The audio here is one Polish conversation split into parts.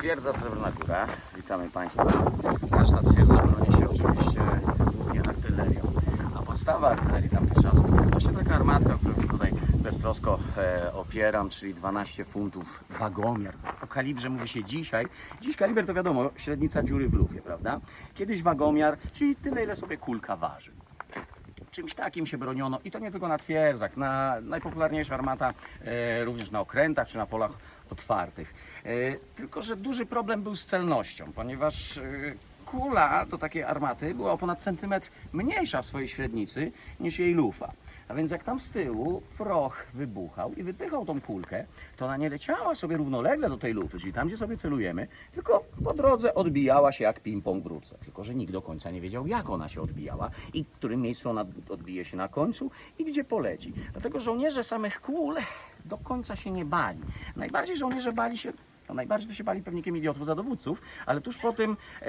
Twierdza Srebrna Góra. Witamy Państwa. Każda twierdza broni się oczywiście głównie artylerią. A podstawa artylerii tamtych czasów to jest właśnie taka armatka, którą się tutaj beztrosko e, opieram, czyli 12 funtów wagomiar. O kalibrze mówi się dzisiaj. Dziś kaliber to wiadomo, średnica dziury w lufie, prawda? Kiedyś wagomiar, czyli tyle, ile sobie kulka waży czymś takim się broniono i to nie tylko na twierdzach, na najpopularniejsza armata e, również na okrętach czy na polach otwartych. E, tylko, że duży problem był z celnością, ponieważ e, kula do takiej armaty była o ponad centymetr mniejsza w swojej średnicy niż jej lufa. A więc jak tam z tyłu proch wybuchał i wypychał tą kulkę, to ona nie leciała sobie równolegle do tej lufy, czyli tam, gdzie sobie celujemy, tylko po drodze odbijała się jak ping-pong w. Tylko, że nikt do końca nie wiedział, jak ona się odbijała i w którym miejscu ona odbije się na końcu i gdzie poleci. Dlatego żołnierze samych kul do końca się nie bali. Najbardziej żołnierze bali się no najbardziej to się bali pewnikiem idiotów za dowódców, ale tuż po tym e,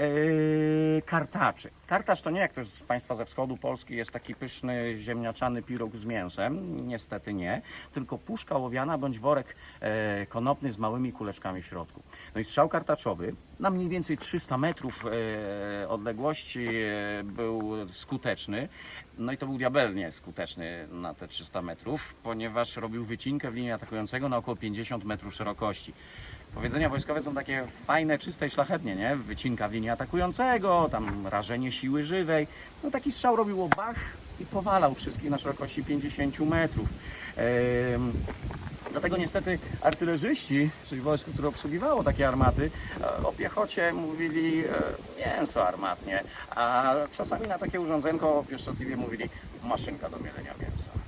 kartaczy. Kartacz to nie jak ktoś z Państwa ze wschodu Polski jest taki pyszny ziemniaczany pirog z mięsem, niestety nie, tylko puszka ołowiana bądź worek e, konopny z małymi kuleczkami w środku. No i strzał kartaczowy na mniej więcej 300 metrów e, odległości e, był skuteczny. No i to był diabelnie skuteczny na te 300 metrów, ponieważ robił wycinkę w linii atakującego na około 50 metrów szerokości. Powiedzenia wojskowe są takie fajne, czyste i szlachetnie, nie? Wycinka w linii atakującego, tam rażenie siły żywej. No taki strzał robił bach i powalał wszystkich na szerokości 50 metrów. Dlatego niestety artylerzyści, czyli wojsko, które obsługiwało takie armaty, e, o piechocie mówili e, mięso armatnie, a czasami na takie urządzenko pieszczotliwie mówili maszynka do mielenia mięsa.